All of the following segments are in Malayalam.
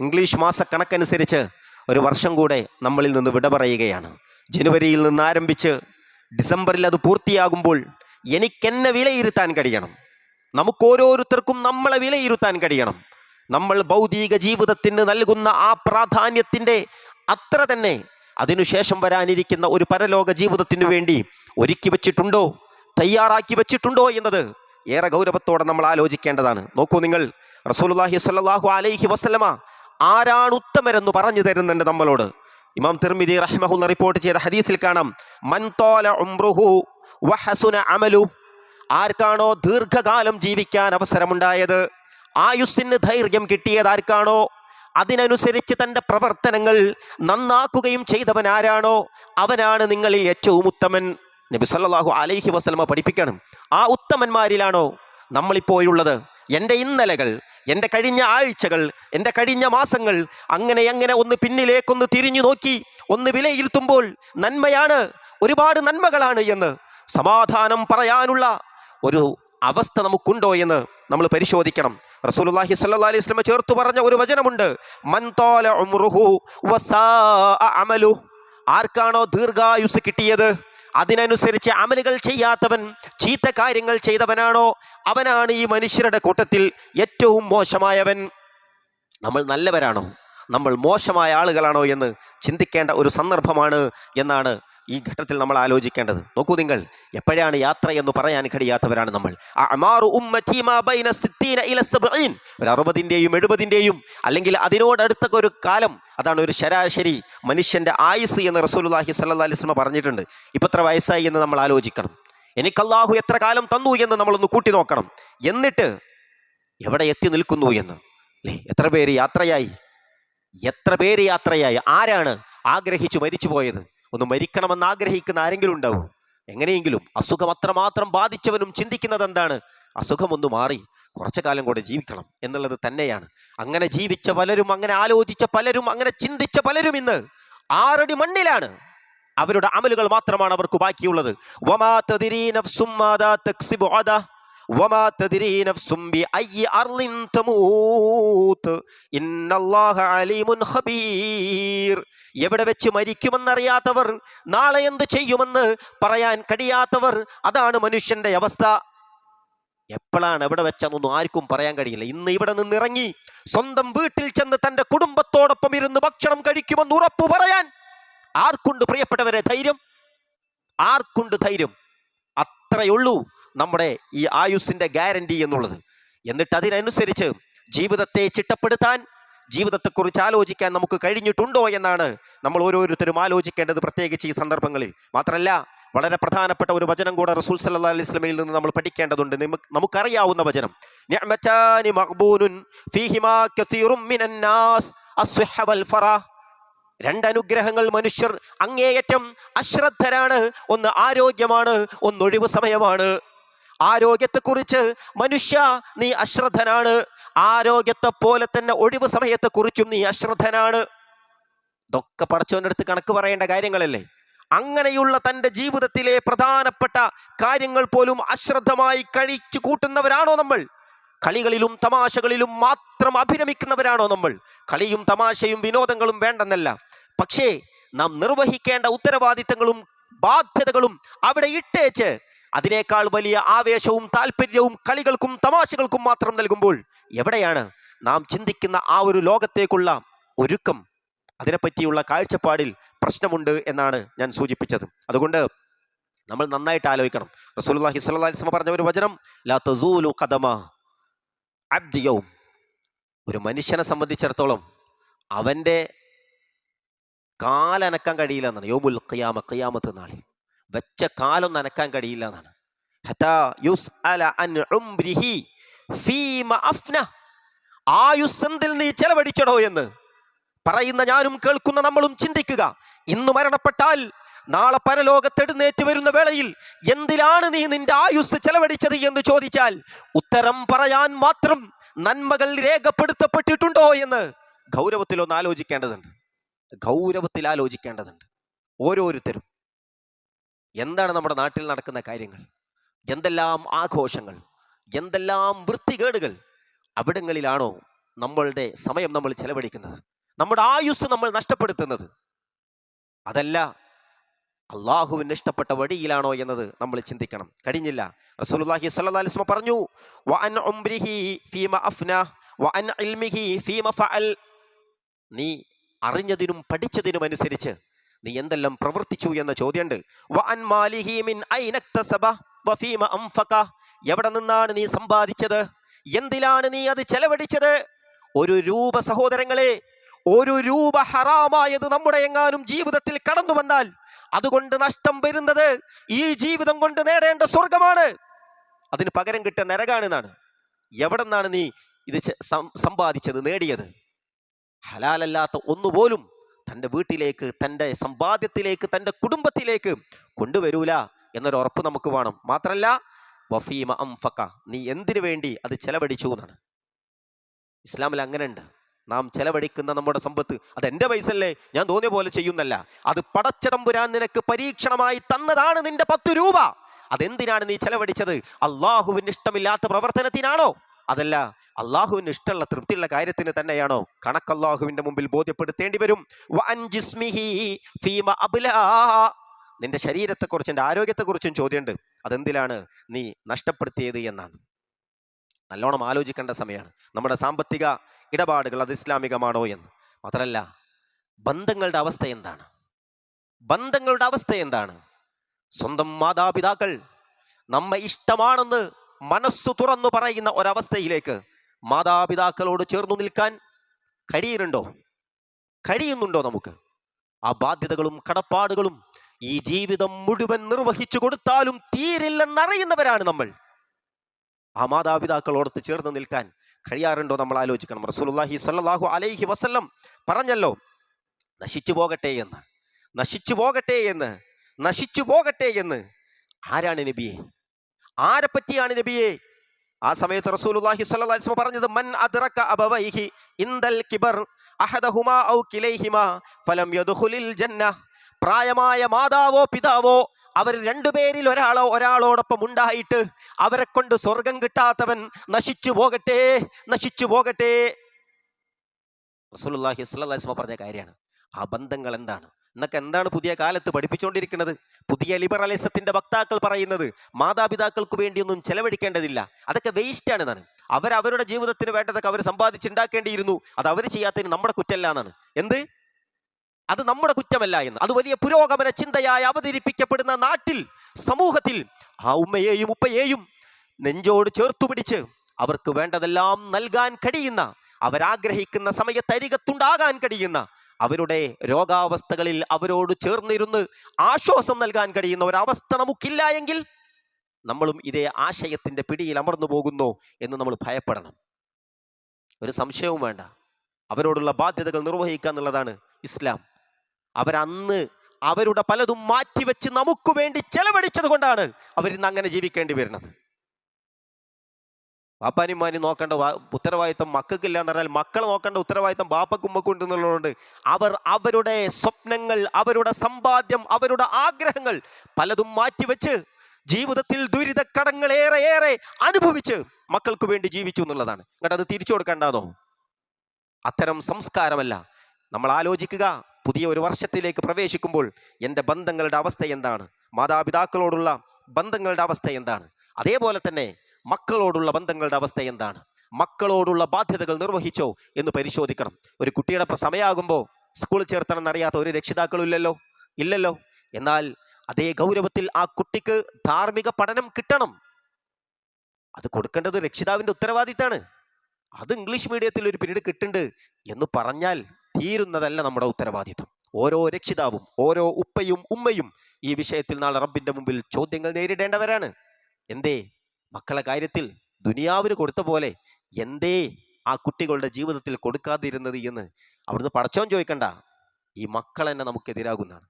ഇംഗ്ലീഷ് മാസക്കണക്കനുസരിച്ച് ഒരു വർഷം കൂടെ നമ്മളിൽ നിന്ന് വിട പറയുകയാണ്. ജനുവരിയിൽ നിന്ന് ആരംഭിച്ച് ഡിസംബറിൽ അത് പൂർത്തിയാകുമ്പോൾ എനിക്കെന്നെ വിലയിരുത്താൻ കഴിയണം. നമുക്കോരോരുത്തർക്കും നമ്മളെ വിലയിരുത്താൻ കഴിയണം. നമ്മൾ ഭൗതിക ജീവിതത്തിന് നൽകുന്ന ആ പ്രാധാന്യത്തിന്റെ അത്ര തന്നെ അതിനുശേഷം വരാനിരിക്കുന്ന ഒരു പരലോക ജീവിതത്തിനു വേണ്ടി ഒരുക്കി വെച്ചിട്ടുണ്ടോ? തയ്യാറാക്കി വെച്ചിട്ടുണ്ടോ എന്നത് ഏറെ ഗൗരവത്തോടെ നമ്മൾ ആലോചിക്കേണ്ടതാണ്. നോക്കൂ നിങ്ങൾ റസൂലുള്ളാഹി സ്വല്ലല്ലാഹു അലൈഹി വസല്ലമ ആരാണ് ഉത്തമരെന്ന് പറഞ്ഞു തരുന്നുണ്ട് നമ്മളോട്? ഇമാം തിർമിദി റഹ്മഹുല്ല റിപ്പോർട്ട് ചെയ്ത ഹദീസിൽ കാണാം മൻ തോല ഉംറുഹു അമലു. ആർക്കാണോ ദീർഘകാലം ജീവിക്കാൻ അവസരമുണ്ടായത്? ആയുസ്സിന് ധൈര്യം കിട്ടിയത് ആർക്കാണോ? അതിനനുസരിച്ച് തന്റെ പ്രവർത്തനങ്ങൾ നന്നാക്കുകയും ചെയ്തവൻ ആരാണോ? അവനാണ് നിങ്ങളിൽ ഏറ്റവും ഉത്തമൻ. നബി സല്ലല്ലാഹു അലൈഹി വസ്ലമ പഠിപ്പിക്കണം ആ ഉത്തമന്മാരിലാണോ നമ്മളിപ്പോഴുള്ളത്? എന്റെ ഇന്നലകൾ എന്റെ കഴിഞ്ഞ ആഴ്ചകൾ എന്റെ കഴിഞ്ഞ മാസങ്ങൾ അങ്ങനെ അങ്ങനെ ഒന്ന് പിന്നിലേക്കൊന്ന് തിരിഞ്ഞു നോക്കി ഒന്ന് വിലയിരുത്തുമ്പോൾ നന്മയാണ് ഒരുപാട് നന്മകളാണ് എന്ന് സമാധാനം പറയാനുള്ള ഒരു അവസ്ഥ നമുക്കുണ്ടോ എന്ന് നമ്മൾ പരിശോധിക്കണം. റസൂലുള്ളാഹി സ്വല്ലല്ലാഹി അലൈഹി വസല്ലം ചേർത്തു പറഞ്ഞ ഒരു വചനമുണ്ട്. മൻ ഉംറുഹു വസാഅ അമലു ആർക്കാണോ ദീർഘായുസ് കിട്ടിയത്? അതിനനുസരിച്ച് അമലുകൾ ചെയ്യാത്തവൻ ചീത്ത കാര്യങ്ങൾ ചെയ്തവനാണോ? അവനാണ് ഈ മനുഷ്യരുടെ കൂട്ടത്തിൽ ഏറ്റവും മോശമായവൻ. നമ്മൾ നല്ലവരാണോ? നമ്മൾ മോശമായ ആളുകളാണോ എന്ന് ചിന്തിക്കേണ്ട ഒരു സന്ദർഭമാണ് എന്നാണ് ഈ ഘട്ടത്തിൽ നമ്മൾ ആലോചിക്കേണ്ടത്. നോക്കൂ നിങ്ങൾ എപ്പോഴാണ് യാത്ര എന്ന് പറയാൻ കഴിയാത്തവരാണ് നമ്മൾ. ഒരു അറുപതിന്റെയും എഴുപതിന്റെയും അല്ലെങ്കിൽ അതിനോടടുത്ത ഒരു കാലം അതാണ് ഒരു ശരാശരി മനുഷ്യന്റെ ആയുസ് എന്ന് റസൂലുള്ളാഹി സ്വല്ലല്ലാഹി അലൈഹി വസല്ലം പറഞ്ഞിട്ടുണ്ട്. ഇപ്പം എത്ര വയസ്സായി എന്ന് നമ്മൾ ആലോചിക്കണം. എനിക്ക് അള്ളാഹു എത്ര കാലം തന്നു എന്ന് നമ്മളൊന്ന് കൂട്ടി നോക്കണം. എന്നിട്ട് എവിടെ എത്തി നിൽക്കുന്നു എന്ന്. അല്ലേ എത്ര പേര് യാത്രയായി? എത്ര പേര് യാത്രയായി? ആരാണ് ആഗ്രഹിച്ചു മരിച്ചു പോയത് ഒന്ന് മരിക്കണമെന്ന് ആഗ്രഹിക്കുന്ന ആരെങ്കിലും ഉണ്ടാവും? എങ്ങനെയെങ്കിലും അസുഖം അത്രമാത്രം ബാധിച്ചവനും ചിന്തിക്കുന്നത് എന്താണ്? അസുഖം ഒന്ന് മാറി കുറച്ചു കാലം കൂടെ ജീവിക്കണം എന്നുള്ളത് തന്നെയാണ്. അങ്ങനെ ജീവിച്ച പലരും അങ്ങനെ ആലോചിച്ച പലരും അങ്ങനെ ചിന്തിച്ച പലരും ഇന്ന് ആറടി മണ്ണിലാണ്. അവരുടെ അമലുകൾ മാത്രമാണ് അവർക്ക് ബാക്കിയുള്ളത്. എവിടെ വെച്ച് മരിക്കുമെന്നറിയാത്തവർ നാളെ എന്ത് ചെയ്യുമെന്ന് പറയാൻ കഴിയാത്തവർ അതാണ് മനുഷ്യന്റെ അവസ്ഥ. എപ്പോഴാണ് എവിടെ വെച്ചെന്നൊന്നും ആർക്കും പറയാൻ കഴിയില്ല. ഇന്ന് ഇവിടെ നിന്നിറങ്ങി സ്വന്തം വീട്ടിൽ ചെന്ന് തന്റെ കുടുംബത്തോടൊപ്പം ഇരുന്ന് ഭക്ഷണം കഴിക്കുമെന്ന് ഉറപ്പു പറയാൻ ആർക്കുണ്ട് പ്രിയപ്പെട്ടവരെ ധൈര്യം? ആർക്കുണ്ട് ധൈര്യം? അത്രയുള്ളൂ. നമ്മുടെ ഈ ആയുസ്സിന്റെ ഗ്യാരണ്ടി എന്നുള്ളത്. എന്നിട്ട് അതിനനുസരിച്ച് ജീവിതത്തെ ചിട്ടപ്പെടുത്താൻ ജീവിതത്തെക്കുറിച്ച് ആലോചിക്കാൻ നമുക്ക് കഴിഞ്ഞിട്ടുണ്ടോ എന്നാണ് നമ്മൾ ഓരോരുത്തരും ആലോചിക്കേണ്ടത് പ്രത്യേകിച്ച് ഈ സന്ദർഭങ്ങളിൽ. മാത്രമല്ല വളരെ പ്രധാനപ്പെട്ട ഒരു വചനം കൂടെ റസൂൽ സല്ലാ അലൈഹി വസല്ലമയിൽ നിന്ന് നമ്മൾ പഠിക്കേണ്ടതുണ്ട്. നമുക്കറിയാവുന്ന വചനം. രണ്ട് അനുഗ്രഹങ്ങൾ മനുഷ്യർ അങ്ങേയറ്റം അശ്രദ്ധരാണ് ഒന്ന് ആരോഗ്യമാണ് ഒന്ന് ഒഴിവ് സമയമാണ്. ആരോഗ്യത്തെക്കുറിച്ച് മനുഷ്യ നീ അശ്രദ്ധനാണ്. ആരോഗ്യത്തെ പോലെ തന്നെ ഒഴിവ് സമയത്തെക്കുറിച്ചും നീ അശ്രദ്ധനാണ്. ഇതൊക്കെ പടച്ചോന്റെ അടുത്ത് കണക്ക് പറയേണ്ട കാര്യങ്ങളല്ലേ? അങ്ങനെയുള്ള തന്റെ ജീവിതത്തിലെ പ്രധാനപ്പെട്ട കാര്യങ്ങൾ പോലും അശ്രദ്ധമായി കഴിച്ചു കൂട്ടുന്നവരാണോ നമ്മൾ? കളികളിലും തമാശകളിലും മാത്രം അഭിരമിക്കുന്നവരാണോ നമ്മൾ? കളിയും തമാശയും വിനോദങ്ങളും വേണ്ടെന്നല്ല. പക്ഷേ നാം നിർവഹിക്കേണ്ട ഉത്തരവാദിത്തങ്ങളും ബാധ്യതകളും അവിടെ ഇട്ടേച്ച് അതിനേക്കാൾ വലിയ ആവേശവും താല്പര്യവും കളികൾക്കും തമാശകൾക്കും മാത്രം നൽകുമ്പോൾ എവിടെയാണ് നാം ചിന്തിക്കുന്ന ആ ഒരു ലോകത്തേക്കുള്ള ഒരുക്കം? അതിനെപ്പറ്റിയുള്ള കാഴ്ചപ്പാടിൽ പ്രശ്നമുണ്ട് എന്നാണ് ഞാൻ സൂചിപ്പിച്ചത്. അതുകൊണ്ട് നമ്മൾ നന്നായിട്ട് ആലോചിക്കണം. റസൂലുള്ളാഹി സ്വല്ലല്ലാഹി അലൈഹി വസല്ലം പറഞ്ഞ ഒരു വചനം ലാ തസൂലു ഖദമ അബ്ദി യൗം. ഒരു മനുഷ്യനെ സംബന്ധിച്ചിടത്തോളം അവന്റെ കാലനക്കാൻ കഴിയില്ല എന്നാണ്. യോമുൽ ഖിയാമ ഖിയാമത്ത് നാളിൽ. വെച്ച കാലം നനക്കാൻ കഴിയില്ല എന്നാണ്. ഹത്താ യുസ്അല അൻ ഉംരിഹി ഫീമ അഫ്ന. ആയുസ് നീ ചെലവഴിച്ചടോ എന്ന്. പറയുന്ന ഞാനും കേൾക്കുന്ന നമ്മളും ചിന്തിക്കുക. ഇന്ന് മരണപ്പെട്ടാൽ നാളെ പരലോകത്തെടുന്നേറ്റ് വരുന്ന വേളയിൽ എന്തിലാണ് നീ നിന്റെ ആയുസ് ചെലവഴിച്ചത് എന്ന് ചോദിച്ചാൽ ഉത്തരം പറയാൻ മാത്രം നന്മകൾ രേഖപ്പെടുത്തപ്പെട്ടിട്ടുണ്ടോ എന്ന് ഗൗരവത്തിലൊന്ന് ആലോചിക്കേണ്ടതുണ്ട്. ഗൗരവത്തിൽ ആലോചിക്കേണ്ടതുണ്ട് ഓരോരുത്തരും. എന്താണ് നമ്മുടെ നാട്ടിൽ നടക്കുന്ന കാര്യങ്ങൾ? എന്തെല്ലാം ആഘോഷങ്ങൾ? എന്തെല്ലാം വൃത്തികേടുകൾ അവിടങ്ങളിലാണോ നമ്മളുടെ സമയം നമ്മൾ ചെലവഴിക്കുന്നത്? നമ്മുടെ ആയുസ് നമ്മൾ നഷ്ടപ്പെടുത്തുന്നത്? അതല്ല അള്ളാഹുവിന് ഇഷ്ടപ്പെട്ട വഴിയിലാണോ എന്നത് നമ്മൾ ചിന്തിക്കണം. കഴിഞ്ഞില്ല. റസൂലുള്ളാഹി സ്വല്ലല്ലാഹി അലൈഹി വസല്ലം പറഞ്ഞു വഅൻ ഉംരിഹി ഫീമ അഫ്ന വഅൻ ഇൽമിഹി ഫീമ ഫഅൽ. നീ അറിഞ്ഞതിനും പഠിച്ചതിനും അനുസരിച്ച് നീ എന്തെല്ലാം പ്രവർത്തിച്ചു എന്ന ചോദ്യമുണ്ട്. എവിടെ നിന്നാണ് നീ സമ്പാദിച്ചത്? എന്തിലാണ് നീ അത് ചെലവഴിച്ചത്? ഒരു രൂപ സഹോദരങ്ങളെ ഒരു രൂപ ഹറാമായത് നമ്മുടെ എങ്ങാനും ജീവിതത്തിൽ കടന്നു വന്നാൽ അതുകൊണ്ട് നഷ്ടം വരുന്നത് ഈ ജീവിതം കൊണ്ട് നേടേണ്ട സ്വർഗമാണ് അതിന് പകരം കിട്ടിയ നരകാണെന്നാണ് എവിടെ നിന്നാണ് നീ ഇത് സമ്പാദിച്ചത് നേടിയത്? ഹലാലല്ലാത്ത ഒന്നുപോലും തന്റെ വീട്ടിലേക്ക് തന്റെ സമ്പാദ്യത്തിലേക്ക് തന്റെ കുടുംബത്തിലേക്ക് കൊണ്ടുവരൂല എന്നൊരു ഉറപ്പ് നമുക്ക് വേണം. മാത്രമല്ല വഫീമ അംഫക്ക നീ എന്തിനു വേണ്ടി അത് ചെലവഴിച്ചു എന്നാണ്. ഇസ്ലാമിൽ അങ്ങനെയുണ്ട്. നാം ചെലവഴിക്കുന്ന നമ്മുടെ സമ്പത്ത് അത് എന്റെ പൈസല്ലേ ഞാൻ തോന്നിയ പോലെ ചെയ്യുന്നല്ല അത് പടച്ചതമ്പുരാൻ നിനക്ക് പരീക്ഷണമായി തന്നതാണ് നിന്റെ പത്ത് രൂപ. അതെന്തിനാണ് നീ ചെലവഴിച്ചത്? അള്ളാഹുവിന് ഇഷ്ടമില്ലാത്ത പ്രവർത്തനത്തിനാണോ? അതല്ല അള്ളാഹുവിന് ഇഷ്ടമുള്ള തൃപ്തിയുള്ള കാര്യത്തിന് തന്നെയാണോ? കണക്ക് അള്ളാഹുവിന്റെ മുമ്പിൽ ബോധ്യപ്പെടുത്തേണ്ടി വരും. നിന്റെ ശരീരത്തെക്കുറിച്ചും എന്റെ ആരോഗ്യത്തെക്കുറിച്ചും ചോദ്യമുണ്ട്. അതെന്തിലാണ് നീ നഷ്ടപ്പെടുത്തിയത് എന്നാണ്. നല്ലോണം ആലോചിക്കേണ്ട സമയമാണ്. നമ്മുടെ സാമ്പത്തിക ഇടപാടുകൾ അത് ഇസ്ലാമികമാണോ എന്ന്. മാത്രമല്ല ബന്ധങ്ങളുടെ അവസ്ഥ എന്താണ്? ബന്ധങ്ങളുടെ അവസ്ഥ എന്താണ്? സ്വന്തം മാതാപിതാക്കൾ നമ്മെ ഇഷ്ടമാണെന്ന് മനസ്സു തുറന്നു പറയുന്ന ഒരവസ്ഥയിലേക്ക് മാതാപിതാക്കളോട് ചേർന്നു നിൽക്കാൻ കഴിയുന്നുണ്ടോ? കഴിയുന്നുണ്ടോ നമുക്ക്? ആ ബാധ്യതകളും കടപ്പാടുകളും ഈ ജീവിതം മുഴുവൻ നിർവഹിച്ചു കൊടുത്താലും തീരില്ലെന്നറിയുന്നവരാണ് നമ്മൾ. ആ മാതാപിതാക്കളോടത്ത് ചേർന്ന് നിൽക്കാൻ കഴിയാറുണ്ടോ നമ്മൾ ആലോചിക്കണം. റസൂലുള്ളാഹി സ്വല്ലല്ലാഹു അലൈഹി വസല്ലം പറഞ്ഞല്ലോ നശിച്ചു പോകട്ടെ എന്ന്. നശിച്ചു പോകട്ടെ എന്ന്. നശിച്ചു പോകട്ടെ എന്ന്. ആരാണ് നബിയെ? ആരെ പറ്റിയാണ് നബിയെ? ആ സമയത്ത് റസൂലുള്ളാഹി സ്വല്ലല്ലാഹി അലൈഹി പറഞ്ഞത് മൻ അദ്റക അബവൈഹി ഇൻദൽ കിബർ അഹദഹുമാ ഔ കിലൈഹിമാ ഫലം യദ്ഖുലിൽ ജന്ന പ്രായമായ മാതാവോ പിതാവോ അവർ രണ്ടുപേരിൽ ഒരാളോ ഒരാളോടൊപ്പം ഉണ്ടായിട്ട് അവരെ കൊണ്ട് സ്വർഗം കിട്ടാത്തവൻ നശിച്ചു പോകട്ടെ നശിച്ചു പോകട്ടെ. റസൂലുള്ളാഹി സ്വല്ലല്ലാഹി അലൈഹി പറഞ്ഞ കാര്യമാണ്. ആ ബന്ധങ്ങൾ എന്താണ്? എന്നൊക്കെ എന്താണ് പുതിയ കാലത്ത് പഠിപ്പിച്ചുകൊണ്ടിരിക്കുന്നത് പുതിയ ലിബറലിസത്തിന്റെ വക്താക്കൾ പറയുന്നത് മാതാപിതാക്കൾക്ക് വേണ്ടിയൊന്നും ചെലവഴിക്കേണ്ടതില്ല. അതൊക്കെ വേസ്റ്റ് ആണ് എന്നാണ് അവർ അവരുടെ ജീവിതത്തിന് വേണ്ടതൊക്കെ അവർ സമ്പാദിച്ചുണ്ടാക്കേണ്ടിയിരുന്നു. അത് അവർ ചെയ്യാത്തതിന് നമ്മുടെ കുറ്റമല്ല എന്നാണ്. എന്ത്? അത് നമ്മുടെ കുറ്റമല്ല എന്ന്. അത് വലിയ പുരോഗമന ചിന്തയായി അവതരിപ്പിക്കപ്പെടുന്ന നാട്ടിൽ സമൂഹത്തിൽ ആ ഉമ്മയെയും ഉപ്പയെയും നെഞ്ചോട് ചേർത്തു പിടിച്ച് അവർക്ക് വേണ്ടതെല്ലാം നൽകാൻ കഴിയുന്ന അവരാഗ്രഹിക്കുന്ന സമയത്ത് അരികത്തുണ്ടാകാൻ കഴിയുന്ന അവരുടെ രോഗാവസ്ഥകളിൽ അവരോട് ചേർന്നിരുന്ന് ആശ്വാസം നൽകാൻ കഴിയുന്ന ഒരവസ്ഥ നമുക്കില്ല എങ്കിൽ നമ്മളും ഇതേ ആശയത്തിന്റെ പിടിയിൽ അമർന്നു പോകുന്നു എന്ന് നമ്മൾ ഭയപ്പെടണം. ഒരു സംശയവും വേണ്ട. അവരോടുള്ള ബാധ്യതകൾ നിർവഹിക്കുക എന്നുള്ളതാണ് ഇസ്ലാം. അവരന്ന് അവരുടെ പലതും മാറ്റിവെച്ച് നമുക്ക് വേണ്ടി ചെലവഴിച്ചത് കൊണ്ടാണ് അവരിന്ന് അങ്ങനെ ജീവിക്കേണ്ടി വരുന്നത്. വാപ്പാനിമാനി നോക്കേണ്ട ഉത്തരവാദിത്വം മക്കൾക്കില്ല എന്ന് പറഞ്ഞാൽ മക്കളെ നോക്കേണ്ട ഉത്തരവാദിത്തം ബാപ്പക്കും ഉമ്മക്കും ഉണ്ട് എന്നുള്ളതുകൊണ്ട് അവർ അവരുടെ സ്വപ്നങ്ങൾ അവരുടെ സമ്പാദ്യം അവരുടെ ആഗ്രഹങ്ങൾ പലതും മാറ്റിവെച്ച് ജീവിതത്തിൽ ദുരിതക്കടങ്ങൾ ഏറെ ഏറെ അനുഭവിച്ച് മക്കൾക്ക് വേണ്ടി ജീവിച്ചു എന്നുള്ളതാണ്. എന്നിട്ട് അത് തിരിച്ചു കൊടുക്കേണ്ടതോ അത്തരം സംസ്കാരമല്ല. നമ്മൾ ആലോചിക്കുക പുതിയ ഒരു വർഷത്തിലേക്ക് പ്രവേശിക്കുമ്പോൾ എന്റെ ബന്ധങ്ങളുടെ അവസ്ഥ എന്താണ്? മാതാപിതാക്കളോടുള്ള ബന്ധങ്ങളുടെ അവസ്ഥ എന്താണ്? അതേപോലെ തന്നെ മക്കളോടുള്ള ബന്ധങ്ങളുടെ അവസ്ഥ എന്താണ്? മക്കളോടുള്ള ബാധ്യതകൾ നിർവഹിച്ചോ എന്ന് പരിശോധിക്കണം. ഒരു കുട്ടിയുടെ സമയമാകുമ്പോൾ സ്കൂളിൽ ചേർത്തണം അറിയാത്ത ഒരു രക്ഷിതാക്കളും ഇല്ലല്ലോ? ഇല്ലല്ലോ? എന്നാൽ അതേ ഗൗരവത്തിൽ ആ കുട്ടിക്ക് ധാർമ്മിക പഠനം കിട്ടണം. അത് കൊടുക്കേണ്ടത് രക്ഷിതാവിന്റെ ഉത്തരവാദിത്തമാണ് അത് ഇംഗ്ലീഷ് മീഡിയത്തിൽ ഒരു പീരീഡ് കിട്ടുന്നുണ്ട് എന്ന് പറഞ്ഞാൽ തീരുന്നതല്ല നമ്മുടെ ഉത്തരവാദിത്വം. ഓരോ രക്ഷിതാവും ഓരോ ഉപ്പയും ഉമ്മയും ഈ വിഷയത്തിൽ നാളെ റബ്ബിന്റെ മുമ്പിൽ ചോദ്യങ്ങൾ നേരിടേണ്ടവരാണ്. എന്തേ? മക്കളെ കാര്യത്തിൽ ദുനിയാവിന് കൊടുത്ത പോലെ എന്തേ ആ കുട്ടികളുടെ ജീവിതത്തിൽ കൊടുക്കാതിരുന്നത് എന്ന് അവിടുന്ന് പടച്ചവൻ ചോദിക്കണ്ട. ഈ മക്കൾ തന്നെ നമുക്കെതിരാകുന്നതാണ്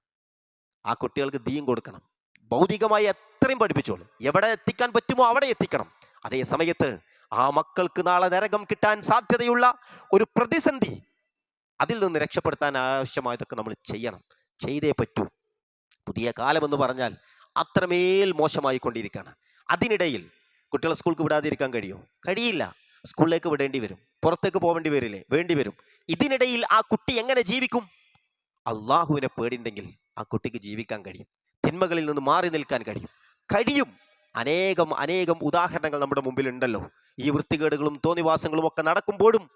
ആ കുട്ടികൾക്ക് ദീൻ കൊടുക്കണം. ഭൗതികമായി എത്രയും പഠിപ്പിച്ചോളൂ. എവിടെ എത്തിക്കാൻ പറ്റുമോ അവിടെ എത്തിക്കണം. അതേ സമയത്ത് ആ മക്കൾക്ക് നാളെ നരകം കിട്ടാൻ സാധ്യതയുള്ള ഒരു പ്രതിസന്ധി അതിൽ നിന്ന് രക്ഷപ്പെടുത്താൻ ആവശ്യമായതൊക്കെ നമ്മൾ ചെയ്യണം. ചെയ്തേ പറ്റൂ. പുതിയ കാലമെന്ന് പറഞ്ഞാൽ അത്രമേൽ മോശമായി കൊണ്ടിരിക്കുകയാണ് അതിനിടയിൽ കുട്ടികളെ സ്കൂൾക്ക് വിടാതിരിക്കാൻ കഴിയുമോ കഴിയില്ല. സ്കൂളിലേക്ക് വിടേണ്ടി വരും. പുറത്തേക്ക് പോകേണ്ടി വരില്ലേ? വേണ്ടി വരും. ഇതിനിടയിൽ ആ കുട്ടി എങ്ങനെ ജീവിക്കും? അള്ളാഹുവിനെ പേടിണ്ടെങ്കിൽ ആ കുട്ടിക്ക് ജീവിക്കാൻ കഴിയും. തിന്മകളിൽ നിന്ന് മാറി നിൽക്കാൻ കഴിയും. കഴിയും. അനേകം അനേകം ഉദാഹരണങ്ങൾ നമ്മുടെ മുമ്പിൽ ഉണ്ടല്ലോ ഈ വൃത്തികേടുകളും തോന്നിവാസങ്ങളും ഒക്കെ നടക്കുമ്പോഴും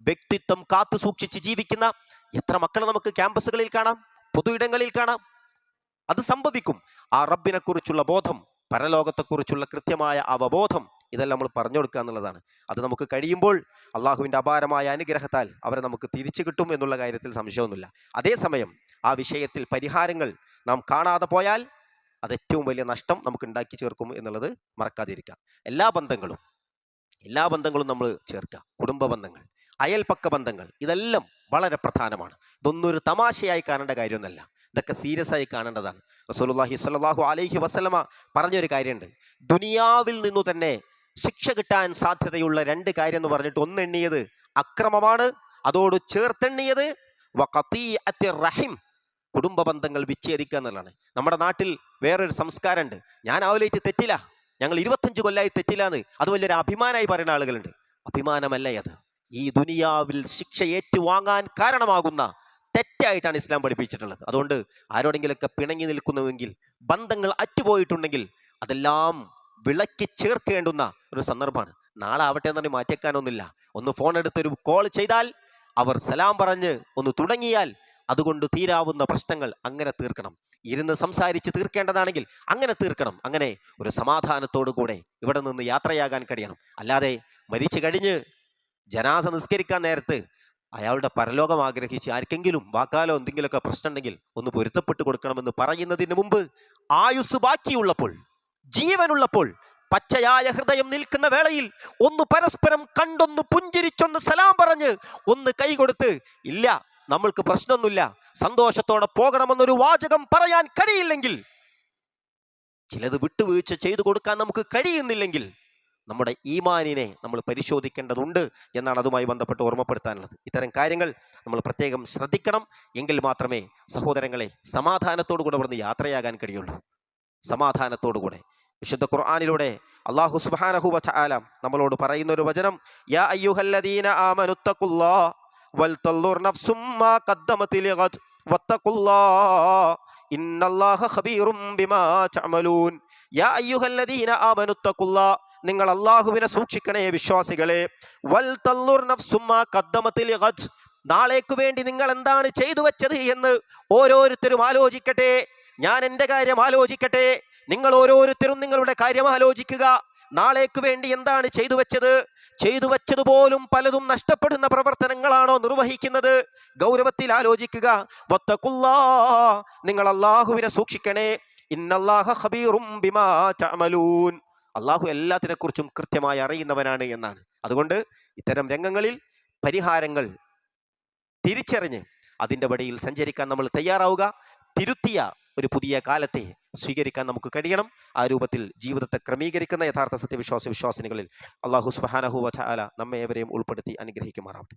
വ്യക്തിത്വം കാത്തു സൂക്ഷിച്ച് ജീവിക്കുന്ന എത്ര മക്കളെ നമുക്ക് ക്യാമ്പസുകളിൽ കാണാം? പൊതു ഇടങ്ങളിൽ കാണാം? അത് സംഭവിക്കും. ആ റബ്ബിനെ കുറിച്ചുള്ള ബോധം പരലോകത്തെക്കുറിച്ചുള്ള കൃത്യമായ അവബോധം ഇതെല്ലാം നമ്മൾ പറഞ്ഞു കൊടുക്കുക എന്നുള്ളതാണ്. അത് നമുക്ക് കഴിയുമ്പോൾ അള്ളാഹുവിന്റെ അപാരമായ അനുഗ്രഹത്താൽ അവരെ നമുക്ക് തിരിച്ചു കിട്ടും എന്നുള്ള കാര്യത്തിൽ സംശയമൊന്നുമില്ല. അതേസമയം ആ വിഷയത്തിൽ പരിഹാരങ്ങൾ നാം കാണാതെ പോയാൽ അത് ഏറ്റവും വലിയ നഷ്ടം നമുക്ക് ഉണ്ടാക്കി ചേർക്കും എന്നുള്ളത് മറക്കാതിരിക്കുക. എല്ലാ ബന്ധങ്ങളും എല്ലാ ബന്ധങ്ങളും നമ്മൾ ചേർക്കുക. കുടുംബ ബന്ധങ്ങൾ അയൽപക്ക ബന്ധങ്ങൾ ഇതെല്ലാം വളരെ പ്രധാനമാണ്. ഇതൊന്നും ഒരു തമാശയായി കാണേണ്ട കാര്യമൊന്നുമല്ല. ഇതൊക്കെ സീരിയസ് ആയി കാണേണ്ടതാണ്. റസൂലുള്ളാഹി സ്വല്ലല്ലാഹു അലൈഹി വസല്ലമ പറഞ്ഞൊരു കാര്യമുണ്ട് ദുനിയാവിൽ നിന്നു തന്നെ ശിക്ഷ കിട്ടാൻ സാധ്യതയുള്ള രണ്ട് കാര്യം എന്ന് പറഞ്ഞിട്ട് ഒന്ന് എണ്ണിയത് അക്രമമാണ് അതോട് ചേർത്തെണ്ണിയത് റഹിം കുടുംബ ബന്ധങ്ങൾ വിച്ഛേദിക്കുക എന്നുള്ളതാണ്. നമ്മുടെ നാട്ടിൽ വേറൊരു സംസ്കാരമുണ്ട് ഞാൻ ആവലേറ്റ് തെറ്റില്ല. ഞങ്ങൾ ഇരുപത്തഞ്ച് കൊല്ലായി തെറ്റില്ലാന്ന്. അത് വലിയൊരു അഭിമാനമായി പറയുന്ന ആളുകളുണ്ട്. അഭിമാനമല്ലേ അത്. ഈ ദുനിയാവിൽ ശിക്ഷ ഏറ്റുവാങ്ങാൻ കാരണമാകുന്ന തെറ്റായിട്ടാണ് ഇസ്ലാം പഠിപ്പിച്ചിട്ടുള്ളത്. അതുകൊണ്ട് ആരോടെങ്കിലൊക്കെ പിണങ്ങി നിൽക്കുന്നുവെങ്കിൽ ബന്ധങ്ങൾ അറ്റുപോയിട്ടുണ്ടെങ്കിൽ അതെല്ലാം വിളക്കി ചേർക്കേണ്ടുന്ന ഒരു സന്ദർഭമാണ്. നാളെ ആവട്ടെ എന്ന് മാറ്റിയേക്കാനൊന്നുമില്ല ഒന്ന് ഫോൺ എടുത്ത് ഒരു കോൾ ചെയ്താൽ അവർ സലാം പറഞ്ഞ് ഒന്ന് തുടങ്ങിയാൽ അതുകൊണ്ട് തീരാവുന്ന പ്രശ്നങ്ങൾ അങ്ങനെ തീർക്കണം. ഇരുന്ന് സംസാരിച്ച് തീർക്കേണ്ടതാണെങ്കിൽ അങ്ങനെ തീർക്കണം. അങ്ങനെ ഒരു സമാധാനത്തോടു കൂടെ ഇവിടെ നിന്ന് യാത്രയാകാൻ കഴിയണം. അല്ലാതെ മരിച്ചു കഴിഞ്ഞ് ജനാസ നിസ്കരിക്കാൻ നേരത്ത് അയാളുടെ പരലോകം ആഗ്രഹിച്ച് ആർക്കെങ്കിലും വാക്കാലോ എന്തെങ്കിലുമൊക്കെ പ്രശ്നം ഉണ്ടെങ്കിൽ ഒന്ന് പൊരുത്തപ്പെട്ട് കൊടുക്കണമെന്ന് പറയുന്നതിന് മുമ്പ് ആയുസ് ബാക്കിയുള്ളപ്പോൾ ജീവനുള്ളപ്പോൾ പച്ചയായ ഹൃദയം നിൽക്കുന്ന വേളയിൽ ഒന്ന് പരസ്പരം കണ്ടൊന്ന് പുഞ്ചിരിച്ചൊന്ന് സലാം പറഞ്ഞ് ഒന്ന് കൈകൊടുത്ത് ഇല്ല നമ്മൾക്ക് പ്രശ്നമൊന്നുമില്ല സന്തോഷത്തോടെ പോകണമെന്നൊരു വാചകം പറയാൻ കഴിയില്ലെങ്കിൽ ചിലത് വിട്ടുവീഴ്ച ചെയ്തു കൊടുക്കാൻ നമുക്ക് കഴിയുന്നില്ലെങ്കിൽ നമ്മുടെ ഈമാനിനെ നമ്മൾ പരിശോധിക്കേണ്ടതുണ്ട് എന്നാണ് അതുമായി ബന്ധപ്പെട്ട് ഓർമ്മപ്പെടുത്താനുള്ളത്. ഇത്തരം കാര്യങ്ങൾ നമ്മൾ പ്രത്യേകം ശ്രദ്ധിക്കണം എങ്കിൽ മാത്രമേ സഹോദരങ്ങളെ സമാധാനത്തോടു കൂടെ ഇവിടുന്ന് യാത്രയാകാൻ കഴിയുള്ളൂ. സമാധാനത്തോടു കൂടെ. വിശുദ്ധ ഖുർആാനിലൂടെ അള്ളാഹു സുബ്ഹാനഹു വതആല നമ്മളോട് പറയുന്ന ഒരു വചനം യാ അയ്യുഹല്ലദീന ഇന്നല്ലാഹ ഖബീറും ബിമാ തഅമലൂൻ. യാ അയ്യുഹല്ലദീന ആമനുത്തഖുല്ലാ നിങ്ങൾ അള്ളാഹുവിനെ സൂക്ഷിക്കണേ വിശ്വാസികളെ. വൽ തല്ലൂർ നഫ്സും മാ ഖദ്ദമത് ലിഗദ് നാളേക്ക് വേണ്ടി നിങ്ങൾ എന്താണ് ചെയ്തു വെച്ചത് എന്ന് ഓരോരുത്തരും ആലോചിക്കട്ടെ. ഞാൻ എന്റെ കാര്യം ആലോചിക്കട്ടെ. നിങ്ങൾ ഓരോരുത്തരും നിങ്ങളുടെ കാര്യം ആലോചിക്കുക. നാളേക്ക് വേണ്ടി എന്താണ് ചെയ്തു വെച്ചത്? ചെയ്തു വെച്ചതുപോലും പലതും നഷ്ടപ്പെടുന്ന പ്രവർത്തനങ്ങളാണോ നിർവഹിക്കുന്നത്? ഗൗരവത്തിൽ ആലോചിക്കുക. നിങ്ങൾ അള്ളാഹുവിനെ സൂക്ഷിക്കണേ. ഇന്നല്ലാഹ ഹബീറും ബിമാ തഅമലൂൻ. അള്ളാഹു എല്ലാത്തിനെ കുറിച്ചും കൃത്യമായി അറിയുന്നവനാണ് എന്നാണ്. അതുകൊണ്ട് ഇത്തരം രംഗങ്ങളിൽ പരിഹാരങ്ങൾ തിരിച്ചറിഞ്ഞ് അതിന്റെ വടിയിൽ സഞ്ചരിക്കാൻ നമ്മൾ തയ്യാറാവുക. തിരുത്തിയ ഒരു പുതിയ കാലത്തെ സ്വീകരിക്കാൻ നമുക്ക് കഴിയണം. ആ രൂപത്തിൽ ജീവിതത്തെ ക്രമീകരിക്കുന്ന യഥാർത്ഥ സത്യവിശ്വാസ വിശ്വാസിനികളിൽ അള്ളാഹു സുബാനഹു വല നമ്മെ ഏവരെയും ഉൾപ്പെടുത്തി അനുഗ്രഹിക്കുമാറാവട്ടെ.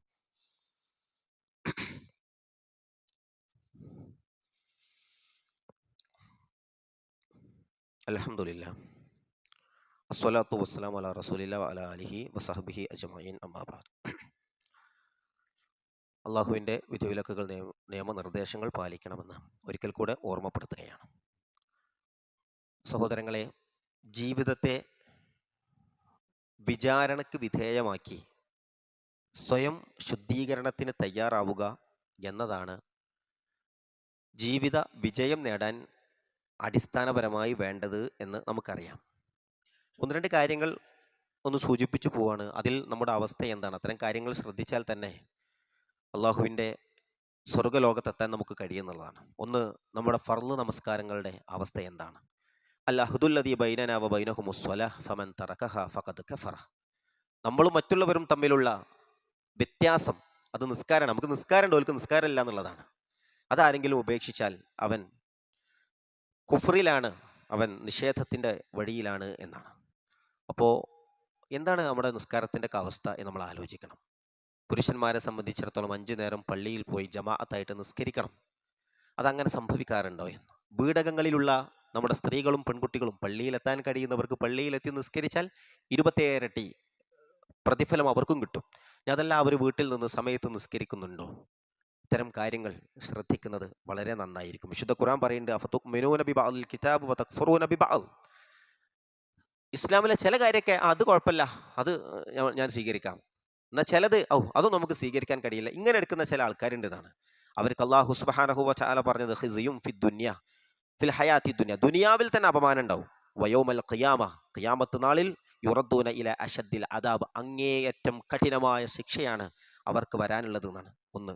അലഹമുല്ല അസ്വലാത്തു വസ്സലാം അല റസൂലില്ല അല അലിഹി വസഹബിഹി അജമീൻ അമ്മാബാദ് അള്ളാഹുവിന്റെ വിധിവിലക്കുകൾ നിയമ നിയമനിർദ്ദേശങ്ങൾ പാലിക്കണമെന്ന് ഒരിക്കൽ കൂടെ ഓർമ്മപ്പെടുത്തുകയാണ്. സഹോദരങ്ങളെ ജീവിതത്തെ വിചാരണയ്ക്ക് വിധേയമാക്കി സ്വയം ശുദ്ധീകരണത്തിന് തയ്യാറാവുക എന്നതാണ് ജീവിത വിജയം നേടാൻ അടിസ്ഥാനപരമായി വേണ്ടത് എന്ന് നമുക്കറിയാം. ഒന്ന് രണ്ട് കാര്യങ്ങൾ ഒന്ന് സൂചിപ്പിച്ചു പോവാണ്. അതിൽ നമ്മുടെ അവസ്ഥ എന്താണ്? അത്തരം കാര്യങ്ങൾ ശ്രദ്ധിച്ചാൽ തന്നെ അള്ളാഹുവിന്റെ സ്വർഗലോകത്തെത്താൻ നമുക്ക് കഴിയുന്നുള്ളതാണ്. ഒന്ന് നമ്മുടെ ഫർൾ നമസ്കാരങ്ങളുടെ അവസ്ഥ എന്താണ്? അല്ലാഹുദുല്ലതി ബൈനനാവ വ ബൈനഹു മുസ്വല ഫമൻ ഫഖദ് നമ്മളും മറ്റുള്ളവരും തമ്മിലുള്ള വ്യത്യാസം അത് നിസ്കാരം നമുക്ക് നിസ്കാരം ഓൽക്ക് നിസ്കാരമില്ല എന്നുള്ളതാണ്. അതാരെങ്കിലും ഉപേക്ഷിച്ചാൽ അവൻ കുഫറിലാണ് അവൻ നിഷേധത്തിന്റെ വഴിയിലാണ് എന്നാണ്. അപ്പോൾ എന്താണ് നമ്മുടെ നിസ്കാരത്തിന്റെ അവസ്ഥ എന്ന് നമ്മൾ ആലോചിക്കണം. പുരുഷന്മാരെ സംബന്ധിച്ചിടത്തോളം അഞ്ചു നേരം പള്ളിയിൽ പോയി ജമാഅത്തായിട്ട് നിസ്കരിക്കണം. അതങ്ങനെ സംഭവിക്കാറുണ്ടോ എന്ന്? വീടകങ്ങളിലുള്ള നമ്മുടെ സ്ത്രീകളും പെൺകുട്ടികളും പള്ളിയിലെത്താൻ കഴിയുന്നവർക്ക് പള്ളിയിലെത്തി നിസ്കരിച്ചാൽ ഇരുപത്തിയേഴരട്ടി പ്രതിഫലം അവർക്കും കിട്ടും. അതല്ല അവർ വീട്ടിൽ നിന്ന് സമയത്ത് നിസ്കരിക്കുന്നുണ്ടോ? ഇത്തരം കാര്യങ്ങൾ ശ്രദ്ധിക്കുന്നത് വളരെ നന്നായിരിക്കും. വിശുദ്ധ ഖുറാൻ പറയുന്നുണ്ട് അഫതുക്മിനൂന ബിബഅദിൽ കിതാബ് നബി ബിബഅദ്. ഇസ്ലാമിലെ ചില കാര്യമൊക്കെ അത് കുഴപ്പമില്ല. അത് ഞാൻ- സ്വീകരിക്കാം. എന്നാൽ ചിലത് ഓ അതും നമുക്ക് സ്വീകരിക്കാൻ കഴിയില്ല. ഇങ്ങനെ എടുക്കുന്ന ചില ആൾക്കാരുണ്ട് എന്നാണ് അവർക്ക് അള്ളാഹു സുബ്ഹാനഹു ചാല പറഞ്ഞത് ഹിസിയും ഫി ദുന്യ ഫിൽ ഹയാത്തി ദുന്യ. ദുനിയാവിൽ തന്നെ അപമാനം ഉണ്ടാവും. വയോമൽ ഖിയാമ ഖിയാമത്ത് നാളിൽ യുറദ്ദൂന ഇല അഷദ്ദിൽ അദാബ്. അങ്ങേയറ്റം കഠിനമായ ശിക്ഷയാണ് അവർക്ക് വരാനുള്ളത് എന്നാണ്. ഒന്ന്.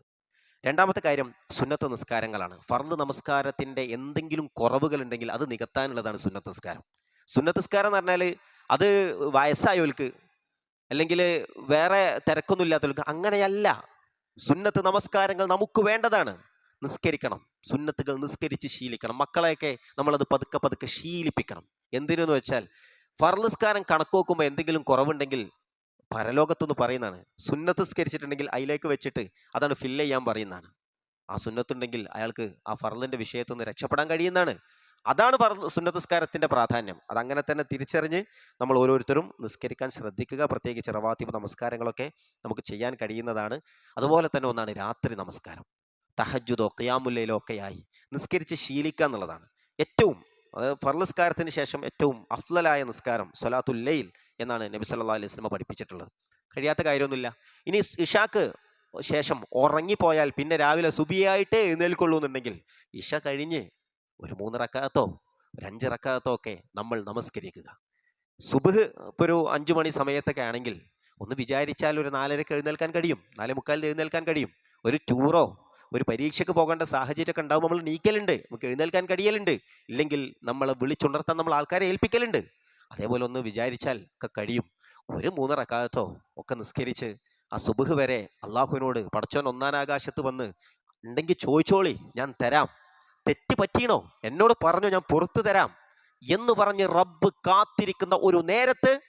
രണ്ടാമത്തെ കാര്യം സുന്നത്ത് നിസ്കാരങ്ങളാണ്. ഫർദ് നമസ്കാരത്തിന്റെ എന്തെങ്കിലും കുറവുകൾ ഉണ്ടെങ്കിൽ അത് നികത്താനുള്ളതാണ് സുന്നത്ത് നിസ്കാരം. സുന്നത്ത് നിസ്കാരം എന്ന് പറഞ്ഞാൽ അത് വയസ്സായവർക്ക് അല്ലെങ്കിൽ വേറെ തിരക്കൊന്നും ഇല്ലാത്തവർക്ക് അങ്ങനെയല്ല. സുന്നത്ത് നമസ്കാരങ്ങൾ നമുക്ക് വേണ്ടതാണ്. നിസ്കരിക്കണം. സുന്നത്തുകൾ നിസ്കരിച്ച് ശീലിക്കണം. മക്കളെയൊക്കെ നമ്മളത് പതുക്കെ പതുക്കെ ശീലിപ്പിക്കണം. എന്തിനെന്ന് വെച്ചാൽ ഫർനിസ്കാരം കണക്ക് നോക്കുമ്പോൾ എന്തെങ്കിലും കുറവുണ്ടെങ്കിൽ പരലോകത്തുനിന്ന് പറയുന്നതാണ്. സുന്നത്ത് സ്കരിച്ചിട്ടുണ്ടെങ്കിൽ അതിലേക്ക് വെച്ചിട്ട് അതാണ് ഫില്ല് ചെയ്യാൻ പറയുന്നതാണ്. ആ സുന്നത്തുണ്ടെങ്കിൽ അയാൾക്ക് ആ ഫർലിന്റെ വിഷയത്തിൽ നിന്ന് രക്ഷപ്പെടാൻ കഴിയുന്നതാണ്. അതാണ് സുന്നതസ്കാരത്തിന്റെ പ്രാധാന്യം പ്രാധാന്യം. അങ്ങനെ തന്നെ തിരിച്ചറിഞ്ഞ് നമ്മൾ ഓരോരുത്തരും നിസ്കരിക്കാൻ ശ്രദ്ധിക്കുക പ്രത്യേകിച്ച് റവാത്തിബ് നമസ്കാരങ്ങളൊക്കെ നമുക്ക് ചെയ്യാൻ കഴിയുന്നതാണ്. അതുപോലെ തന്നെ ഒന്നാണ് രാത്രി നമസ്കാരം. തഹജുദോ ഖിയാമുല്ലയിലോ ഒക്കെയായി നിസ്കരിച്ച് ശീലിക്കുക എന്നുള്ളതാണ്. ഏറ്റവും അതായത് ഫർനിസ്കാരത്തിന് ശേഷം ഏറ്റവും അഫ്ലലായ നിസ്കാരം സൊലാത്തുല്ലയിൽ എന്നാണ് നബി സല്ലാ അലൈഹി സ്വലമ പഠിപ്പിച്ചിട്ടുള്ളത്. കഴിയാത്ത കാര്യമൊന്നുമില്ല. ഇനി ഇഷാക്ക് ശേഷം ഉറങ്ങിപ്പോയാൽ പിന്നെ രാവിലെ സുബിയായിട്ടേ എഴുന്നേൽക്കൊള്ളൂ എന്നുണ്ടെങ്കിൽ ഇഷ കഴിഞ്ഞ് ഒരു മൂന്ന് റക്കാത്തോ ഒരു അഞ്ച് റക്കാത്തോ ഒക്കെ നമ്മൾ നമസ്കരിക്കുക. സുബഹ് ഇപ്പോൾ ഒരു അഞ്ചു മണി സമയത്തൊക്കെ ആണെങ്കിൽ ഒന്ന് വിചാരിച്ചാൽ ഒരു നാലരക്ക് എഴുന്നേൽക്കാൻ കഴിയും. നാലേ മുക്കാലിന് എഴുന്നേൽക്കാൻ കഴിയും. ഒരു ടൂറോ ഒരു പരീക്ഷയ്ക്ക് പോകേണ്ട സാഹചര്യമൊക്കെ ഉണ്ടാവും നമ്മൾ നീക്കലുണ്ട്. നമുക്ക് എഴുന്നേൽക്കാൻ കഴിയലുണ്ട്. ഇല്ലെങ്കിൽ നമ്മളെ വിളിച്ചുണർത്താൻ നമ്മൾ ആൾക്കാരെ ഏൽപ്പിക്കലുണ്ട്. അതേപോലെ ഒന്ന് വിചാരിച്ചാൽ ഒക്കെ കഴിയും. ഒരു മൂന്ന് റക്കാത്തോ ഒക്കെ നിസ്കരിച്ച് ആ സുബഹ് വരെ അള്ളാഹുവിനോട് പടച്ചോൻ ഒന്നാനാകാശത്ത് വന്ന് ഉണ്ടെങ്കിൽ ചോദിച്ചോളി ഞാൻ തരാം. തെറ്റ് പറ്റിയണോ എന്നോട് പറഞ്ഞു ഞാൻ പുറത്തു തരാം എന്ന് പറഞ്ഞ് റബ്ബ് കാത്തിരിക്കുന്ന ഒരു നേരത്ത്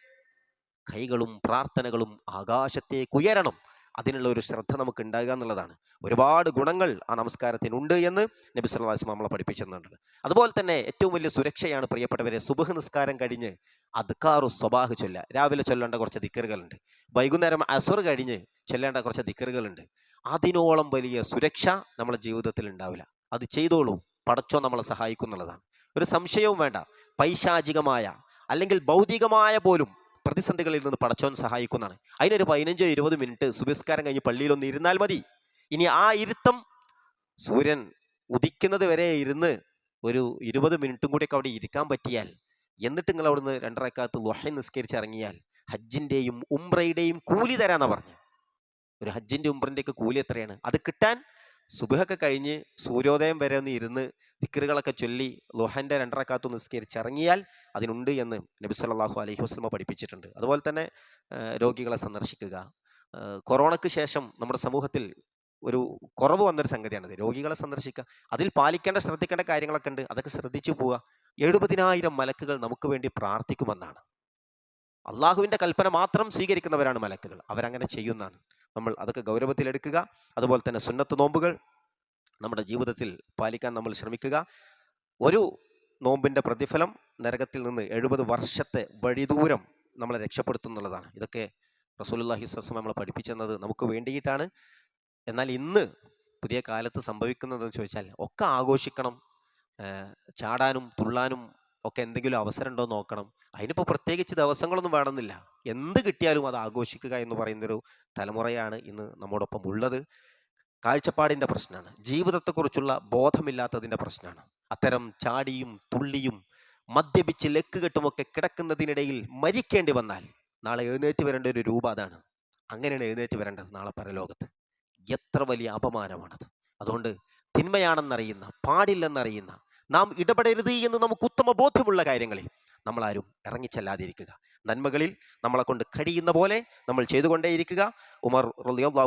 കൈകളും പ്രാർത്ഥനകളും ആകാശത്തേക്ക് ഉയരണം. അതിനുള്ള ഒരു ശ്രദ്ധ നമുക്ക് ഉണ്ടാകുക എന്നുള്ളതാണ്. ഒരുപാട് ഗുണങ്ങൾ ആ നമസ്കാരത്തിനുണ്ട് എന്ന് നബി സുല്ലാസ്മ നമ്മളെ പഠിപ്പിച്ചിട്ടുണ്ട്. അതുപോലെ തന്നെ ഏറ്റവും വലിയ സുരക്ഷയാണ് പ്രിയപ്പെട്ടവരെ സുബഹ് നിസ്കാരം കഴിഞ്ഞ് അദ്കാറു സ്വബാഹ് ചൊല്ല രാവിലെ ചൊല്ലേണ്ട കുറച്ച് ദിക്കറുകളുണ്ട്. വൈകുന്നേരം അസുർ കഴിഞ്ഞ് ചൊല്ലേണ്ട കുറച്ച് ദിക്കറുകളുണ്ട്. അതിനോളം വലിയ സുരക്ഷ നമ്മുടെ ജീവിതത്തിൽ ഉണ്ടാവില്ല. അത് ചെയ്തോളൂ. പടച്ചോ നമ്മളെ സഹായിക്കുന്നുള്ളതാണ്. ഒരു സംശയവും വേണ്ട. പൈശാചികമായ അല്ലെങ്കിൽ ഭൗതികമായ പോലും പ്രതിസന്ധികളിൽ നിന്ന് പടച്ചോൻ സഹായിക്കുന്നതാണ്. അതിനൊരു പതിനഞ്ചോ ഇരുപത് മിനിറ്റ് സുബിസ്കാരം കഴിഞ്ഞ് പള്ളിയിലൊന്ന് ഇരുന്നാൽ മതി. ഇനി ആ ഇരുത്തം സൂര്യൻ ഉദിക്കുന്നത് വരെ ഇരുന്ന് ഒരു ഇരുപത് മിനിറ്റും കൂടിയൊക്കെ അവിടെ ഇരിക്കാൻ പറ്റിയാൽ എന്നിട്ട് നിങ്ങൾ അവിടുന്ന് രണ്ടരക്കാലത്ത് വഹ നിസ്കരിച്ച് ഇറങ്ങിയാൽ ഹജ്ജിന്റെയും ഉംറയുടെയും കൂലി തരാന്നാ പറഞ്ഞു. ഒരു ഹജ്ജിന്റെ ഉംറന്റെ ഒക്കെ കൂലി എത്രയാണ്? അത് കിട്ടാൻ സുബഹൊക്കെ കഴിഞ്ഞ് സൂര്യോദയം വരെ ഒന്ന് ഇരുന്ന് ദിക്കറുകളൊക്കെ ചൊല്ലി ലോഹന്റെ രണ്ടരക്കാത്തു നിസ്കരിച്ച് ഇറങ്ങിയാൽ അതിനുണ്ട് എന്ന് നബി സല്ലല്ലാഹു അലൈഹി വസ്ലമ പഠിപ്പിച്ചിട്ടുണ്ട്. അതുപോലെ തന്നെ രോഗികളെ സന്ദർശിക്കുക. കൊറോണയ്ക്ക് ശേഷം നമ്മുടെ സമൂഹത്തിൽ ഒരു കുറവ് വന്നൊരു സംഗതിയാണിത്. രോഗികളെ സന്ദർശിക്കുക. അതിൽ പാലിക്കേണ്ട ശ്രദ്ധിക്കേണ്ട കാര്യങ്ങളൊക്കെ ഉണ്ട്. അതൊക്കെ ശ്രദ്ധിച്ചു പോവുക. എഴുപതിനായിരം മലക്കുകൾ നമുക്ക് വേണ്ടി പ്രാർത്ഥിക്കുമെന്നാണ്. അള്ളാഹുവിന്റെ കൽപ്പന മാത്രം സ്വീകരിക്കുന്നവരാണ് മലക്കുകൾ. അവരങ്ങനെ ചെയ്യുന്നതാണ്. നമ്മൾ അതൊക്കെ ഗൗരവത്തിലെടുക്കുക. അതുപോലെ തന്നെ സുന്നത്ത് നോമ്പുകൾ നമ്മുടെ ജീവിതത്തിൽ പാലിക്കാൻ നമ്മൾ ശ്രമിക്കുക. ഒരു നോമ്പിന്റെ പ്രതിഫലം നരകത്തിൽ നിന്ന് എഴുപത് വർഷത്തെ വഴിദൂരം നമ്മളെ രക്ഷപ്പെടുത്തുന്നുള്ളതാണ്. ഇതൊക്കെ റസൂലുള്ളാഹി സ്വസം നമ്മളെ പഠിപ്പിച്ചെന്നത് നമുക്ക് വേണ്ടിയിട്ടാണ്. എന്നാൽ ഇന്ന് പുതിയ കാലത്ത് സംഭവിക്കുന്നതെന്ന് ചോദിച്ചാൽ ഒക്കെ ആഘോഷിക്കണം. ചാടാനും തുള്ളാനും ഒക്കെ എന്തെങ്കിലും അവസരം ഉണ്ടോ നോക്കണം. അതിനിപ്പോൾ പ്രത്യേകിച്ച് ദിവസങ്ങളൊന്നും വേണമെന്നില്ല. എന്ത് കിട്ടിയാലും അത് ആഘോഷിക്കുക എന്ന് പറയുന്നൊരു തലമുറയാണ് ഇന്ന് നമ്മോടൊപ്പം ഉള്ളത്. കാഴ്ചപ്പാടിന്റെ പ്രശ്നമാണ്. ജീവിതത്തെക്കുറിച്ചുള്ള ബോധമില്ലാത്തതിന്റെ പ്രശ്നമാണ്. അത്തരം ചാടിയും തുള്ളിയും മദ്യപിച്ച് ലക്ക് കെട്ടുമൊക്കെ കിടക്കുന്നതിനിടയിൽ മരിക്കേണ്ടി വന്നാൽ നാളെ എഴുന്നേറ്റ് വരേണ്ട ഒരു രൂപ അതാണ്. അങ്ങനെയാണ് എഴുന്നേറ്റ് വരേണ്ടത് നാളെ പരലോകത്ത്. എത്ര വലിയ അപമാനമാണത്. അതുകൊണ്ട് തിന്മയാണെന്നറിയുന്ന പാടില്ലെന്നറിയുന്ന നാം ഇടപെടരുത് എന്ന് നമുക്ക് ഉത്തമ ബോധ്യമുള്ള കാര്യങ്ങളിൽ നമ്മൾ ആരും ഇറങ്ങിച്ചെല്ലാതിരിക്കുക. നന്മകളിൽ നമ്മളെ കൊണ്ട് കഴിയുന്ന പോലെ നമ്മൾ ചെയ്തുകൊണ്ടേയിരിക്കുക. ഉമർ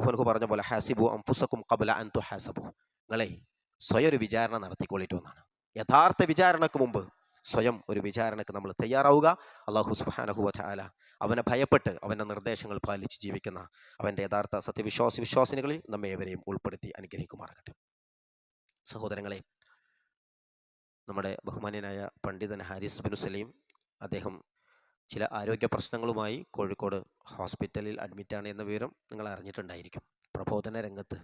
അൻഹു പറഞ്ഞ പോലെ ഹാസിബു അംഫുസക്കും കബല അൻതു ഹാസബു നിങ്ങളെ സ്വയം ഒരു വിചാരണ നടത്തിക്കൊള്ളിട്ടു എന്നാണ് യഥാർത്ഥ വിചാരണക്ക് മുമ്പ് സ്വയം ഒരു വിചാരണക്ക് നമ്മൾ തയ്യാറാവുക. അള്ളാഹു സുബ്ഹാനഹു വതആല അവനെ ഭയപ്പെട്ട് അവന്റെ നിർദ്ദേശങ്ങൾ പാലിച്ച് ജീവിക്കുന്ന അവന്റെ യഥാർത്ഥ സത്യവിശ്വാസി വിശ്വാസിനികളിൽ നമ്മെ ഏവരെയും ഉൾപ്പെടുത്തി അനുഗ്രഹിക്കുമാറാകട്ടെ. സഹോദരങ്ങളെ നമ്മുടെ ബഹുമാന്യനായ പണ്ഡിതൻ ഹാരിസ് ബിൻ സലീം അദ്ദേഹം ചില ആരോഗ്യ പ്രശ്നങ്ങളുമായി കോഴിക്കോട് ഹോസ്പിറ്റലിൽ അഡ്മിറ്റാണ് എന്ന വിവരം നിങ്ങൾ അറിഞ്ഞിട്ടുണ്ടായിരിക്കും. പ്രബോധന രംഗത്ത്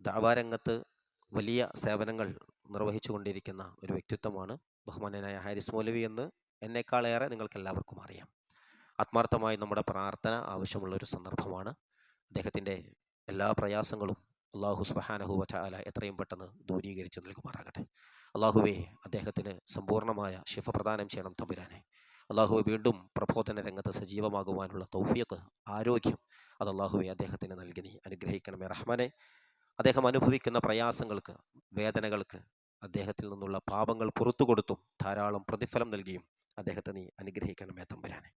ദാവാരംഗത്ത് വലിയ സേവനങ്ങൾ നിർവഹിച്ചു കൊണ്ടിരിക്കുന്ന ഒരു വ്യക്തിത്വമാണ് ബഹുമാന്യനായ ഹാരിസ് മൗലവി എന്ന് എന്നേക്കാളേറെ നിങ്ങൾക്ക് എല്ലാവർക്കും അറിയാം. ആത്മാർത്ഥമായി നമ്മുടെ പ്രാർത്ഥന ആവശ്യമുള്ള ഒരു സന്ദർഭമാണ്. അദ്ദേഹത്തിന്റെ എല്ലാ പ്രയാസങ്ങളും അള്ളാഹു സുബഹാനഹുവ ചാല എത്രയും പെട്ടെന്ന് ദൂരീകരിച്ച് നൽകുമാറാകട്ടെ. അള്ളാഹുവെ അദ്ദേഹത്തിന് സമ്പൂർണമായ ശിഫ പ്രദാനം ചെയ്യണം തമ്പുരാനെ. അള്ളാഹുവെ വീണ്ടും പ്രബോധന രംഗത്ത് സജീവമാകുവാനുള്ള തൗഫീഖ് ആരോഗ്യം അത് അള്ളാഹുവെ അദ്ദേഹത്തിന് നൽകി. നീ അനുഗ്രഹിക്കണമേ റഹ്മാനെ. അദ്ദേഹം അനുഭവിക്കുന്ന പ്രയാസങ്ങൾക്ക് വേദനകൾക്ക് അദ്ദേഹത്തിൽ നിന്നുള്ള പാപങ്ങൾ പുറത്തു കൊടുത്തും ധാരാളം പ്രതിഫലം നൽകിയും അദ്ദേഹത്തെ നീ അനുഗ്രഹിക്കണമേ തമ്പുരാനെ.